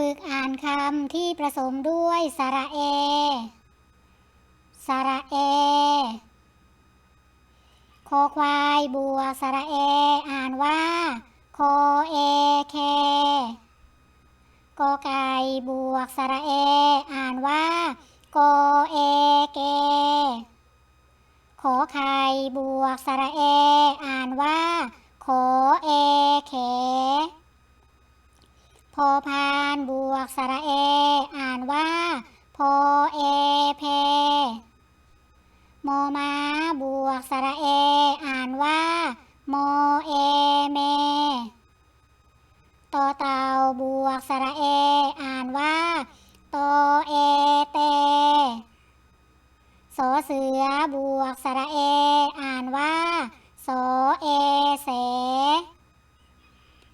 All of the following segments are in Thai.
ฝึกอ่านคำที่ผสมด้วยสระเอ สระเอ คอควายบวกสระเอ อ่านว่าโคเอเคกอไก่บวกสระเอ อ่านว่า โกเอเก ขอไข่บวกสระเอ อ่านว่าโขเอเข พอพานบวกสระเอ อ่านว่าโพเอเพมอม้าบวกสระเอ อ่านว่าโมเอเมตอเต่าบวกสระเอ อ่านว่าโตเอเต สอเสือบวกสระเอ อ่านว่าโสเอเส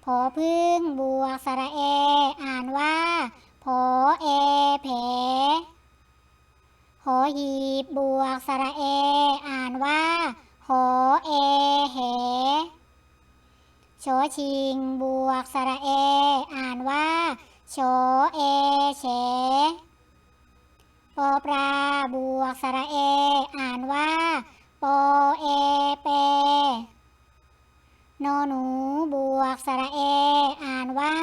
พ อพึ่งบวกสระเออ่านว่าโผเอเพหอหีบบวกสระเออ่านว่าโหเอเหโชชิงบวกสระเออ่านว่าโชเอเฉปอปลาบวกสระเออ่านว่าโปเอเป นอหนูบวกสระเอ อ่านว่า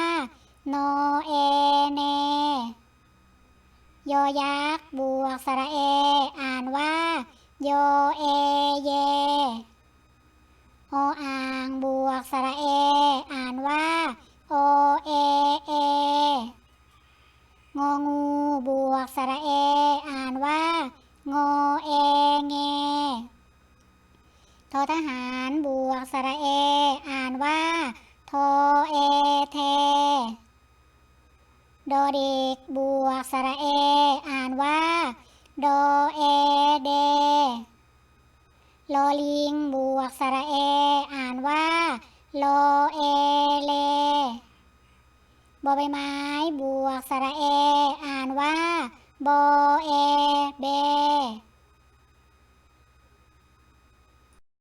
โนเอเน ยอยักษ์บวกสระเอ อ่านว่า โยเอเย โออ่างบวกสระเอ อ่านว่า โอเอเององูบวกสระเอ อ่านว่าโงเอเงทอทหารบวกสระเอ โทเอเทดด็กบวกสระเอ อ่านว่า โดเอเดลอลิงบวกสระเอ อ่านว่า โลเอเลบอใบไม้บวกสระเอ อ่านว่าโบเอ